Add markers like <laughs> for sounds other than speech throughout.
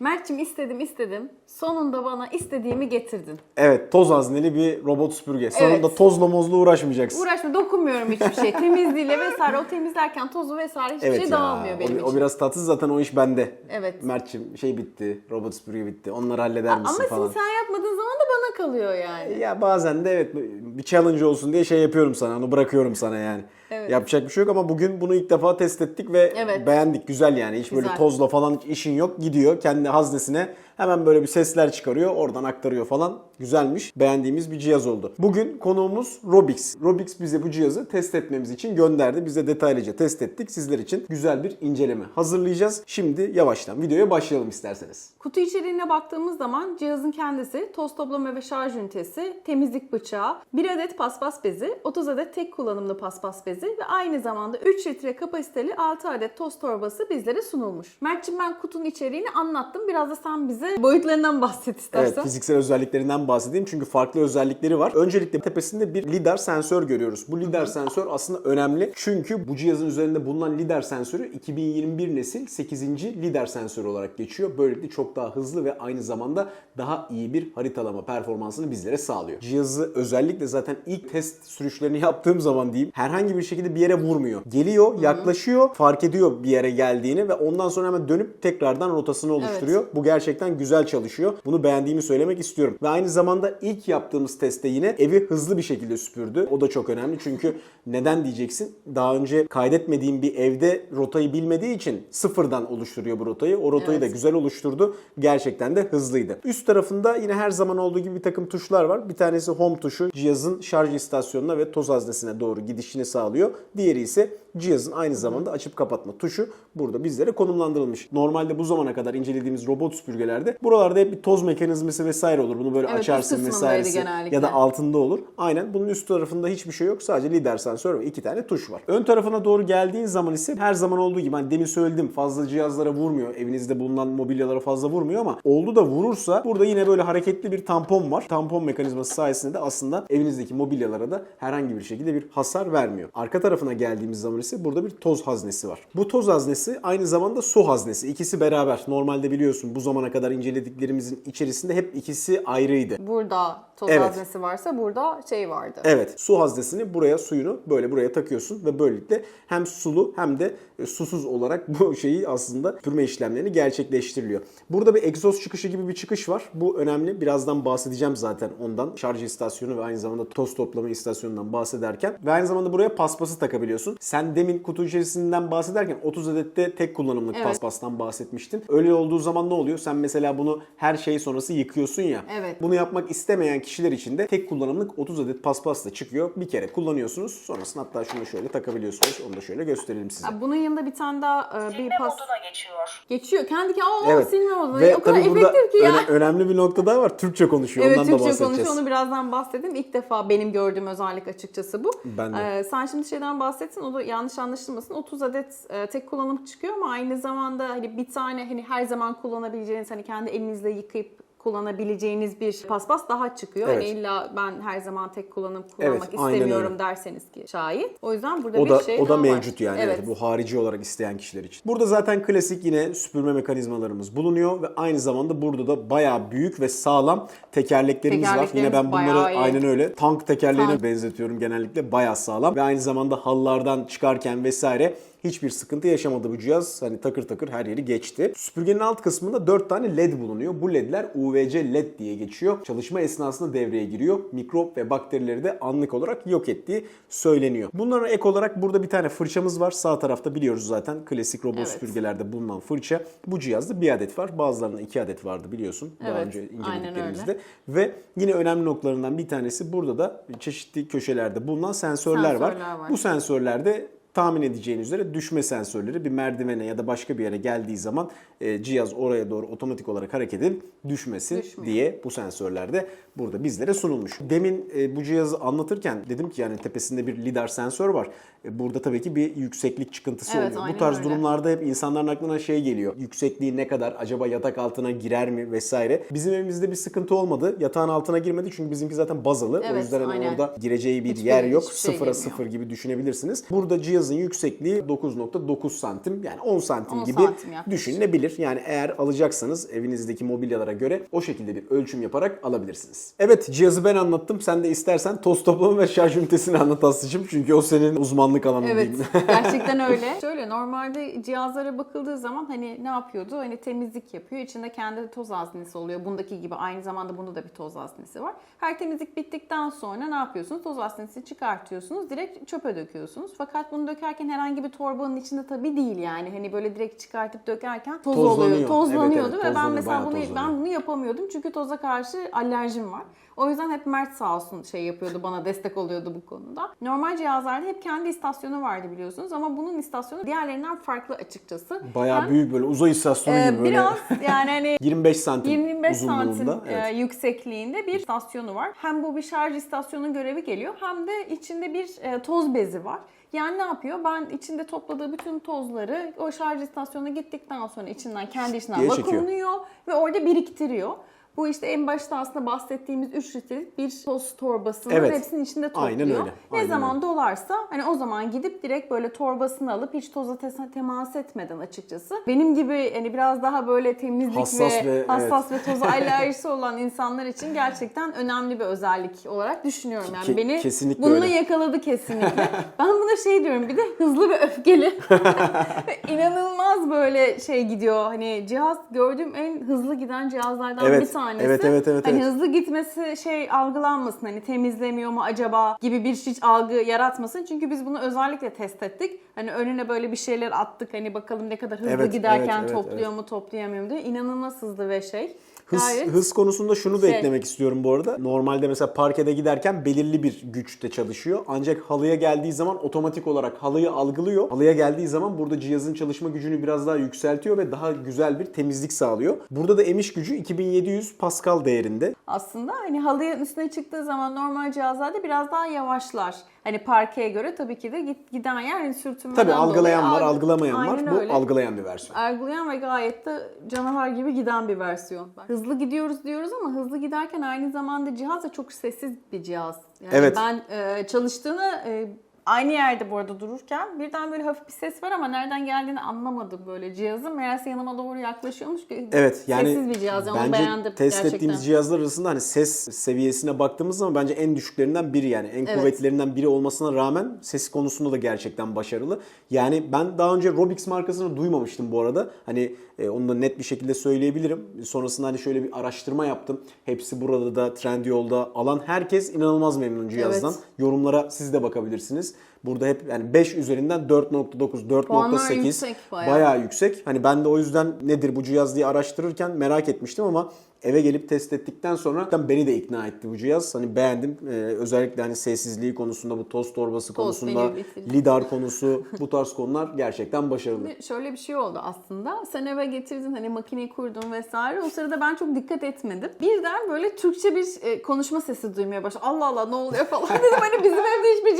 Mert'cim istedim istedim. Sonunda bana istediğimi getirdin. Evet toz hazneli bir robot süpürge. Sonunda Evet. tozla mozla uğraşmayacaksın. Uğraşma dokunmuyorum hiçbir şey. <laughs> Temizliğiyle vesaire o temizlerken tozu vesaire hiçbir Evet şey ya, dağılmıyor o, benim o için. biraz tatsız zaten o iş bende. Evet. Mert'cim şey bitti, robot süpürge bitti. Onları halleder misin Ama falan. şimdi sen yapmadığın zaman da bana kalıyor yani. Ya bazen de evet bir challenge olsun diye şey yapıyorum sana. Onu bırakıyorum sana yani. Evet. Yapacak bir şey yok ama bugün bunu ilk defa test ettik ve Evet. beğendik. Güzel yani. Hiç böyle Güzel. tozla falan işin yok. Gidiyor kendi haznesine hemen böyle bir sesler çıkarıyor. Oradan aktarıyor falan. Güzelmiş. Beğendiğimiz bir cihaz oldu. Bugün konuğumuz Robix. Robix bize bu cihazı test etmemiz için gönderdi. Biz de detaylıca test ettik. Sizler için güzel bir inceleme hazırlayacağız. Şimdi yavaştan videoya başlayalım isterseniz. Kutu içeriğine baktığımız zaman cihazın kendisi, toz toplama ve şarj ünitesi, temizlik bıçağı, 1 adet paspas bezi, 30 adet tek kullanımlı paspas bezi ve aynı zamanda 3 litre kapasiteli 6 adet toz torbası bizlere sunulmuş. Mert'cim ben kutunun içeriğini anlattım. Biraz da sen bize boyutlarından bahset istersen. Evet fiziksel özelliklerinden bahsedeyim çünkü farklı özellikleri var. Öncelikle tepesinde bir lidar sensör görüyoruz. Bu lidar sensör aslında önemli çünkü bu cihazın üzerinde bulunan lidar sensörü 2021 nesil 8. lidar sensörü olarak geçiyor. Böylelikle çok daha hızlı ve aynı zamanda daha iyi bir haritalama performansını bizlere sağlıyor. Cihazı özellikle zaten ilk test sürüşlerini yaptığım zaman diyeyim herhangi bir şekilde bir yere vurmuyor. Geliyor, yaklaşıyor, fark ediyor bir yere geldiğini ve ondan sonra hemen dönüp tekrardan rotasını oluşturuyor. Bu gerçekten güzel çalışıyor. Bunu beğendiğimi söylemek istiyorum. Ve aynı zamanda ilk yaptığımız testte yine evi hızlı bir şekilde süpürdü. O da çok önemli çünkü neden diyeceksin? Daha önce kaydetmediğim bir evde rotayı bilmediği için sıfırdan oluşturuyor bu rotayı. O rotayı da Evet. güzel oluşturdu. Gerçekten de hızlıydı. Üst tarafında yine her zaman olduğu gibi bir takım tuşlar var. Bir tanesi home tuşu cihazın şarj istasyonuna ve toz haznesine doğru gidişini sağlıyor. Diğeri ise cihazın aynı zamanda açıp kapatma tuşu burada bizlere konumlandırılmış. Normalde bu zamana kadar incelediğimiz robot süpürgelerde buralarda hep bir toz mekanizması vesaire olur. Bunu böyle Evet, açarsın genellikle. ya da altında olur. Aynen bunun üst tarafında hiçbir şey yok. Sadece lider sensör ve iki tane tuş var. Ön tarafına doğru geldiğin zaman ise her zaman olduğu gibi hani demin söyledim fazla cihazlara vurmuyor. Evinizde bulunan mobilyalara fazla vurmuyor ama oldu da vurursa burada yine böyle hareketli bir tampon var. Tampon mekanizması sayesinde de aslında evinizdeki mobilyalara da herhangi bir şekilde bir hasar vermiyor. Arka tarafına geldiğimiz zaman ise burada bir toz haznesi var. Bu toz haznesi aynı zamanda su haznesi. İkisi beraber. Normalde biliyorsun bu zamana kadar incelediklerimizin içerisinde hep ikisi ayrıydı. Burada toz Evet. haznesi varsa burada şey vardı. Evet, su haznesini buraya suyunu böyle buraya takıyorsun ve böylelikle hem sulu hem de e, susuz olarak <laughs> bu şeyi aslında pürme işlemlerini gerçekleştiriliyor. Burada bir egzoz çıkışı gibi bir çıkış var. Bu önemli. Birazdan bahsedeceğim zaten ondan. Şarj istasyonu ve aynı zamanda toz toplama istasyonundan bahsederken. Ve aynı zamanda buraya paspası takabiliyorsun. Sen demin kutu içerisinden bahsederken 30 adette tek kullanımlık Evet. paspastan bahsetmiştin. Öyle olduğu zaman ne oluyor? Sen mesela bunu her şey sonrası yıkıyorsun ya. Evet. Bunu yapmak istemeyen kişiler için de tek kullanımlık 30 adet paspas da çıkıyor. Bir kere kullanıyorsunuz. Sonrasında hatta şunu şöyle takabiliyorsunuz. Onu da şöyle gösterelim size. Bunun yanında bir tane daha e, bir Silme pas moduna geçiyor. geçiyor. Kendi kendine aa Evet. silme modu. Ve O kadar tabii burada efektif ki ya. öne- önemli bir nokta daha var. Türkçe konuşuyor. Evet Ondan da Türkçe bahsedeceğiz. konuşuyor. Onu birazdan bahsedeyim. İlk defa benim gördüğüm özellik açıkçası bu. Ben de. Ee, sen şimdi şeyden bahsettin. O da yanlış anlaşılmasın. 30 adet e, tek kullanım çıkıyor ama aynı zamanda hani bir tane hani her zaman kullanabileceğiniz hani kendi elinizle yıkayıp kullanabileceğiniz bir paspas daha çıkıyor. Evet. Hani illa ben her zaman tek kullanım kullanmak Evet, istemiyorum derseniz ki şayet. O yüzden burada O bir da şey o da daha var. mevcut yani. Evet. Evet. bu harici olarak isteyen kişiler için. Burada zaten klasik yine süpürme mekanizmalarımız bulunuyor ve aynı zamanda burada da bayağı büyük ve sağlam tekerleklerimiz var. Yine Tekerleklerimiz ben bunları iyi. aynen öyle tank tekerleğine Tank. benzetiyorum genellikle. Bayağı sağlam ve aynı zamanda halılardan çıkarken vesaire hiçbir sıkıntı yaşamadı bu cihaz. Hani takır takır her yeri geçti. Süpürgenin alt kısmında 4 tane led bulunuyor. Bu ledler UVC led diye geçiyor. Çalışma esnasında devreye giriyor. Mikrop ve bakterileri de anlık olarak yok ettiği söyleniyor. Bunlara ek olarak burada bir tane fırçamız var. Sağ tarafta biliyoruz zaten klasik robot Evet. süpürgelerde bulunan fırça. Bu cihazda bir adet var. Bazılarında iki adet vardı biliyorsun. Daha Evet, önce incelediklerimizde. Ve yine önemli noktalarından bir tanesi burada da çeşitli köşelerde bulunan sensörler, var. Sensörler var. Bu sensörlerde tahmin edeceğiniz üzere düşme sensörleri bir merdivene ya da başka bir yere geldiği zaman e, cihaz oraya doğru otomatik olarak hareket edip düşmesi Düşmüyor. diye bu sensörler de burada bizlere sunulmuş. Demin e, bu cihazı anlatırken dedim ki yani tepesinde bir lidar sensör var. E, burada tabii ki bir yükseklik çıkıntısı Evet, oluyor. aynen Bu tarz öyle. durumlarda hep insanların aklına şey geliyor. Yüksekliği ne kadar? Acaba yatak altına girer mi vesaire. Bizim evimizde bir sıkıntı olmadı. Yatağın altına girmedi çünkü bizimki zaten bazalı. o Evet, yüzden hani aynen. orada gireceği bir Hiçbir- yer yok. hiçbir şey Sıfıra girmiyor. sıfır gibi düşünebilirsiniz. Burada cihazın Cihazın yüksekliği 9.9 santim yani 10 santim 10 gibi santim yaklaşık. düşünülebilir. Yani eğer alacaksanız evinizdeki mobilyalara göre o şekilde bir ölçüm yaparak alabilirsiniz. Evet cihazı ben anlattım. Sen de istersen toz toplama ve şarj ünitesini anlat Aslı'cığım. Çünkü o senin uzmanlık alanın Evet diyeyim. <laughs> gerçekten <laughs> öyle. Şöyle normalde cihazlara bakıldığı zaman hani ne yapıyordu? Hani temizlik yapıyor. İçinde kendi toz haznesi oluyor. Bundaki gibi aynı zamanda bunda da bir toz haznesi var. Her temizlik bittikten sonra ne yapıyorsunuz? Toz haznesini çıkartıyorsunuz. Direkt çöpe döküyorsunuz. Fakat bunu dökerken herhangi bir torbanın içinde tabii değil yani. Hani böyle direkt çıkartıp dökerken toz Tozlanıyor. oluyor. Tozlanıyordu Evet, evet, ve ben mesela bunu tozlanıyor. ben bunu yapamıyordum. Çünkü toza karşı alerjim var. O yüzden hep Mert sağ olsun şey yapıyordu bana destek oluyordu bu konuda. Normal cihazlarda hep kendi istasyonu vardı biliyorsunuz ama bunun istasyonu diğerlerinden farklı açıkçası. Bayağı Hem, büyük böyle uzay istasyonu e, gibi böyle biraz yani hani <laughs> 25 santim 25 santim e, Evet. yüksekliğinde bir istasyonu var. Hem bu bir şarj istasyonunun görevi geliyor hem de içinde bir e, toz bezi var. Yani ne yapıyor? Ben içinde topladığı bütün tozları o şarj istasyonuna gittikten sonra içinden kendi içinden vakumluyor ve orada biriktiriyor. Bu işte en başta aslında bahsettiğimiz 3 litrelik bir toz torbasının Evet. hepsinin içinde topluyor. Aynen öyle. Ne Aynen zaman dolarsa hani o zaman gidip direkt böyle torbasını alıp hiç toza te- temas etmeden açıkçası. Benim gibi hani biraz daha böyle temizlik Hassas ve, ve- hassas ve toza <laughs> alerjisi olan insanlar için gerçekten önemli bir özellik olarak düşünüyorum. Yani Ke- beni kesinlikle bununla öyle. yakaladı kesinlikle. <laughs> ben buna şey diyorum bir de hızlı ve öfkeli. <laughs> İnanılmaz böyle şey gidiyor. Hani cihaz gördüğüm en hızlı giden cihazlardan Evet, bir tanesi. Evet, evet, evet, Hani evet. hızlı gitmesi şey algılanmasın. Hani temizlemiyor mu acaba gibi bir hiç algı yaratmasın. Çünkü biz bunu özellikle test ettik. Hani önüne böyle bir şeyler attık. Hani bakalım ne kadar hızlı Evet, giderken evet, evet, topluyor mu toplayamıyor mu diye. İnanılmaz hızlı ve şey. Hız, Gayet hız konusunda şunu da şey. eklemek istiyorum bu arada. Normalde mesela parkede giderken belirli bir güçte çalışıyor. Ancak halıya geldiği zaman otomatik olarak halıyı algılıyor. Halıya geldiği zaman burada cihazın çalışma gücünü biraz daha yükseltiyor ve daha güzel bir temizlik sağlıyor. Burada da emiş gücü 2700 Pascal değerinde. aslında hani halının üstüne çıktığı zaman normal cihazlarda biraz daha yavaşlar. Hani parkeye göre tabii ki de git, giden yer hani sürtünmeden Tabii algılayan dolayı var, algı- algılamayan Aynen var. Bu öyle. algılayan bir versiyon. Algılayan ve gayet de canavar gibi giden bir versiyon. Hızlı gidiyoruz diyoruz ama hızlı giderken aynı zamanda cihaz da çok sessiz bir cihaz. Yani Evet. ben e, çalıştığını e, aynı yerde bu arada dururken birden böyle hafif bir ses var ama nereden geldiğini anlamadım böyle cihazın. Meğerse yanıma doğru yaklaşıyormuş. Evet yani Sessiz bir cihaz. Yani bence beğendim test gerçekten. ettiğimiz cihazlar arasında hani ses seviyesine baktığımız zaman bence en düşüklerinden biri yani en Evet. kuvvetlilerinden biri olmasına rağmen ses konusunda da gerçekten başarılı. Yani ben daha önce Robix markasını duymamıştım bu arada. Hani e, onu da net bir şekilde söyleyebilirim. Sonrasında hani şöyle bir araştırma yaptım. Hepsi burada da Trendyol'da alan herkes inanılmaz memnun cihazdan. Evet. Yorumlara siz de bakabilirsiniz. Burada hep yani 5 üzerinden 4.9, Puanlar 4.8 yüksek bayağı. bayağı yüksek. Hani ben de o yüzden nedir bu cihaz diye araştırırken merak etmiştim ama eve gelip test ettikten sonra beni de ikna etti bu cihaz. Hani beğendim. Ee, özellikle hani sessizliği konusunda bu toz torbası konusunda beni bitirdi. lidar konusu bu tarz konular gerçekten başarılı. Şimdi Şöyle bir şey oldu aslında. Sen eve getirdin hani makineyi kurdun vesaire. O sırada ben çok dikkat etmedim. Birden böyle Türkçe bir e, konuşma sesi duymaya başladım. Allah Allah ne oluyor falan <laughs> dedim. Hani bizim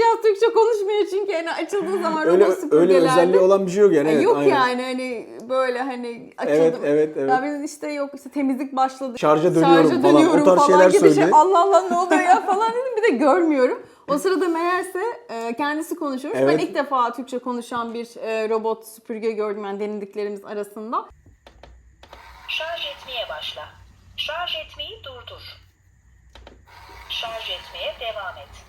cihaz Türkçe konuşmuyor çünkü hani açıldığı zaman Öyle robot öyle süpürgelerde. özelliği olan bir şey yok yani. Ya Evet, yok aynen. yani hani böyle hani açıldı. Evet, evet, evet. Ya biz işte yok işte temizlik başladı. Şarja dönüyorum falan, o dönüyorum tarz şeyler gibi şey. söyledi. Allah Allah ne oluyor ya falan dedim bir de görmüyorum. O sırada meğerse e, kendisi konuşuyormuş. Evet. Ben ilk defa Türkçe konuşan bir e, robot süpürge gördüm yani denediklerimiz arasında. Şarj etmeye başla. Şarj etmeyi durdur. Şarj etmeye devam et.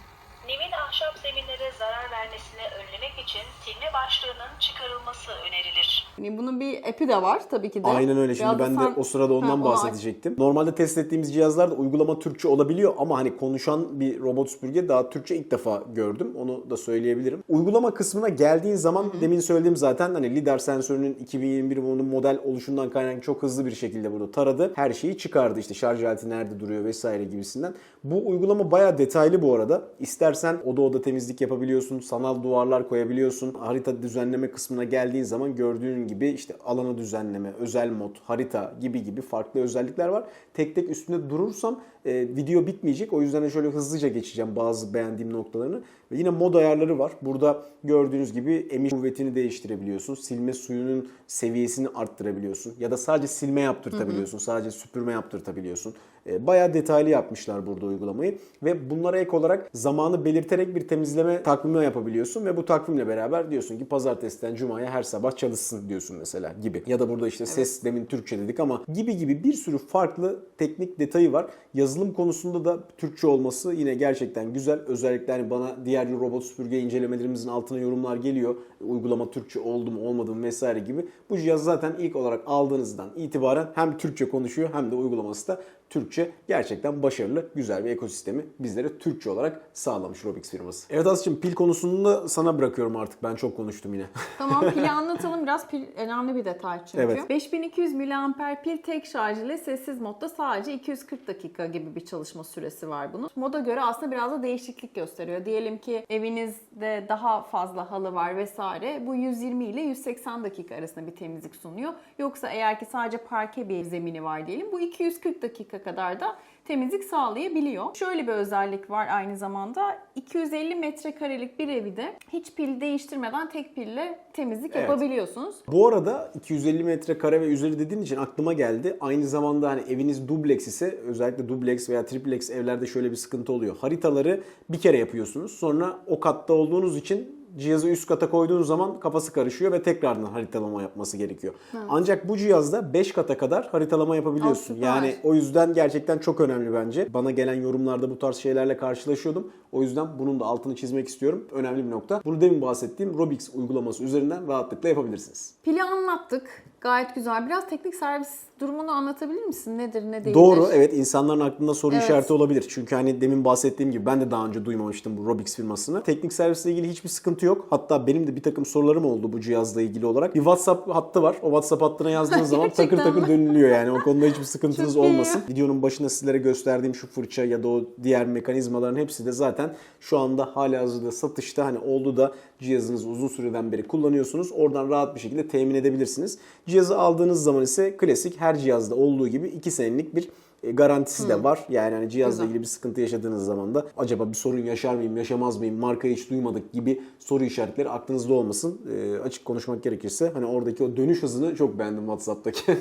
Nemin ahşap zeminlere zarar vermesini önlemek için silme başlığının çıkarılması önerilir. Yani bunun bir app'i de var tabii ki de. Aynen öyle. Şimdi Biraz ben de sen- o sırada Ha, ondan aç. bahsedecektim. Normalde test ettiğimiz cihazlarda uygulama Türkçe olabiliyor ama hani konuşan bir robot süpürge daha Türkçe ilk defa gördüm. Onu da söyleyebilirim. Uygulama kısmına geldiğin zaman demin söylediğim zaten hani lidar sensörünün 2021 onun model oluşundan kaynaklı çok hızlı bir şekilde burada taradı. Her şeyi çıkardı işte şarj aleti nerede duruyor vesaire gibisinden. Bu uygulama bayağı detaylı bu arada. İstersen oda oda temizlik yapabiliyorsun, sanal duvarlar koyabiliyorsun. Harita düzenleme kısmına geldiğin zaman gördüğün gibi işte alanı düzenleme, özel mod, harita gibi gibi farklı özellikler var. Tek tek üstünde durursam e, video bitmeyecek. O yüzden de şöyle hızlıca geçeceğim bazı beğendiğim noktalarını. Ve yine mod ayarları var. Burada gördüğünüz gibi emiş kuvvetini değiştirebiliyorsun. Silme suyunun seviyesini arttırabiliyorsun. Ya da sadece silme yaptırtabiliyorsun. Sadece süpürme yaptırtabiliyorsun. E, bayağı detaylı yapmışlar burada uygulamayı ve bunlara ek olarak zamanı belirterek bir temizleme takvimi yapabiliyorsun ve bu takvimle beraber diyorsun ki pazartesiden cumaya her sabah çalışsın diyorsun mesela gibi. Ya da burada işte ses demin Türkçe dedik ama gibi gibi bir sürü farklı teknik detayı var. Yazılım konusunda da Türkçe olması yine gerçekten güzel. Özellikle hani bana diğer robot süpürge incelemelerimizin altına yorumlar geliyor. Uygulama Türkçe oldu mu olmadı mı vesaire gibi. Bu cihaz zaten ilk olarak aldığınızdan itibaren hem Türkçe konuşuyor hem de uygulaması da Türkçe gerçekten başarılı, güzel bir ekosistemi bizlere Türkçe olarak sağlamış Robix firması. Evet Aslı'cığım pil konusunda sana bırakıyorum artık. Ben çok konuştum yine. <laughs> Tamam pili anlatalım. Biraz pil önemli bir detay çünkü. Evet. 5200 mAh pil tek şarj ile sessiz modda sadece 240 dakika gibi bir çalışma süresi var bunun. Moda göre aslında biraz da değişiklik gösteriyor. Diyelim ki evinizde daha fazla halı var vesaire. Bu 120 ile 180 dakika arasında bir temizlik sunuyor. Yoksa eğer ki sadece parke bir zemini var diyelim bu 240 dakika kadar da temizlik sağlayabiliyor. Şöyle bir özellik var aynı zamanda. 250 metrekarelik bir evi de hiç pil değiştirmeden tek pille temizlik Evet. yapabiliyorsunuz. Bu arada 250 metrekare ve üzeri dediğin için aklıma geldi. Aynı zamanda hani eviniz dubleks ise özellikle dubleks veya triplex evlerde şöyle bir sıkıntı oluyor. Haritaları bir kere yapıyorsunuz. Sonra o katta olduğunuz için cihazı üst kata koyduğunuz zaman kafası karışıyor ve tekrardan haritalama yapması gerekiyor. Ancak bu cihazda 5 kata kadar haritalama yapabiliyorsun. Aa, yani o yüzden gerçekten çok önemli bence. Bana gelen yorumlarda bu tarz şeylerle karşılaşıyordum. O yüzden bunun da altını çizmek istiyorum. Önemli bir nokta. Bunu demin bahsettiğim Robix uygulaması üzerinden rahatlıkla yapabilirsiniz. Pili anlattık. Gayet güzel. Biraz teknik servis durumunu anlatabilir misin? Nedir, ne değildir? Doğru evet insanların aklında soru Evet. işareti olabilir. Çünkü hani demin bahsettiğim gibi ben de daha önce duymamıştım bu Robix firmasını. Teknik servisle ilgili hiçbir sıkıntı yok. Hatta benim de bir takım sorularım oldu bu cihazla ilgili olarak. Bir WhatsApp hattı var. O WhatsApp hattına yazdığınız zaman takır takır dönülüyor yani. O konuda hiçbir sıkıntınız Çok iyi. olmasın. Videonun başında sizlere gösterdiğim şu fırça ya da o diğer mekanizmaların hepsi de zaten şu anda hala hazırda satışta. Hani oldu da cihazınızı uzun süreden beri kullanıyorsunuz. Oradan rahat bir şekilde temin edebilirsiniz. Cihazı aldığınız zaman ise klasik her cihazda olduğu gibi 2 senelik bir e, garantisi de var. Yani hani cihazla Güzel. ilgili bir sıkıntı yaşadığınız zaman da acaba bir sorun yaşar mıyım, yaşamaz mıyım, markayı hiç duymadık gibi soru işaretleri aklınızda olmasın. E, açık konuşmak gerekirse hani oradaki o dönüş hızını çok beğendim WhatsApp'taki. <laughs>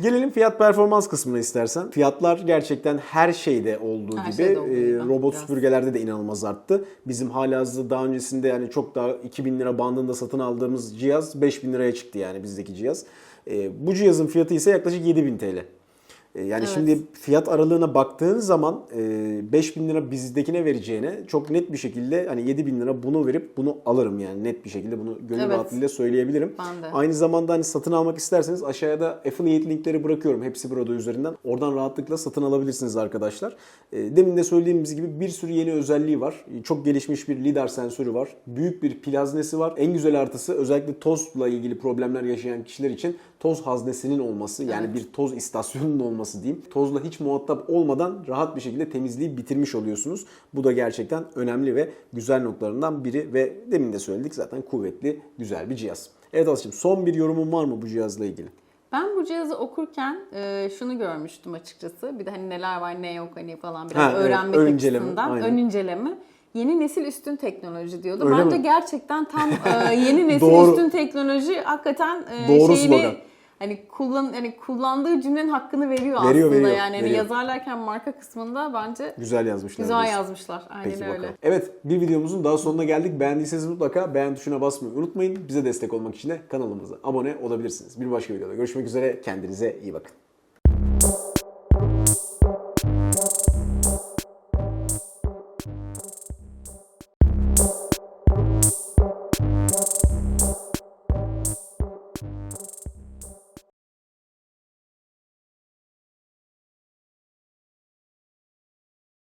Gelelim fiyat performans kısmına istersen. Fiyatlar gerçekten her şeyde olduğu Her gibi şeyde olduğu e, robot biraz. süpürgelerde de inanılmaz arttı. Bizim halihazırda daha öncesinde yani çok daha 2000 lira bandında satın aldığımız cihaz 5000 liraya çıktı yani bizdeki cihaz. E, bu cihazın fiyatı ise yaklaşık 7000 TL. E, Yani Evet. şimdi fiyat aralığına baktığın zaman e, 5000 lira bizdekine vereceğine çok net bir şekilde hani 7000 lira bunu verip bunu alırım yani net bir şekilde bunu gönül Evet. rahatlığıyla söyleyebilirim. Ben de. Aynı zamanda hani satın almak isterseniz aşağıda affiliate linkleri bırakıyorum hepsi burada üzerinden. Oradan rahatlıkla satın alabilirsiniz arkadaşlar. E, Demin de söylediğimiz gibi bir sürü yeni özelliği var. E, Çok gelişmiş bir lidar sensörü var. Büyük bir pil haznesi var. En güzel artısı özellikle tozla ilgili problemler yaşayan kişiler için toz haznesinin olması yani Evet. bir toz istasyonunun olması diyeyim. Tozla hiç muhatap olmadan rahat bir şekilde temizliği bitirmiş oluyorsunuz. Bu da gerçekten önemli ve güzel noktalarından biri ve demin de söyledik zaten kuvvetli, güzel bir cihaz. Evet Aslı'cığım son bir yorumun var mı bu cihazla ilgili? Ben bu cihazı okurken e, şunu görmüştüm açıkçası. Bir de hani neler var ne yok hani falan biraz Ha, evet, öğrenmek ön inceleme, açısından. aynen. Ön inceleme. Yeni nesil üstün teknoloji diyordu. Öyle Bence mi? gerçekten tam e, yeni <laughs> nesil Doğru. üstün teknoloji hakikaten e, Doğru şeyini slogan. Hani kullan hani kullandığı cümlenin hakkını veriyor, Veriyor, aslında. veriyor, yani hani veriyor. yazarlarken marka kısmında bence Güzel yazmışlar. güzel diyorsun. yazmışlar. Aynen Peki öyle. bakalım. Evet bir videomuzun daha sonuna geldik. Beğendiyseniz mutlaka beğen tuşuna basmayı unutmayın. Bize destek olmak için de kanalımıza abone olabilirsiniz. Bir başka videoda görüşmek üzere. Kendinize iyi bakın.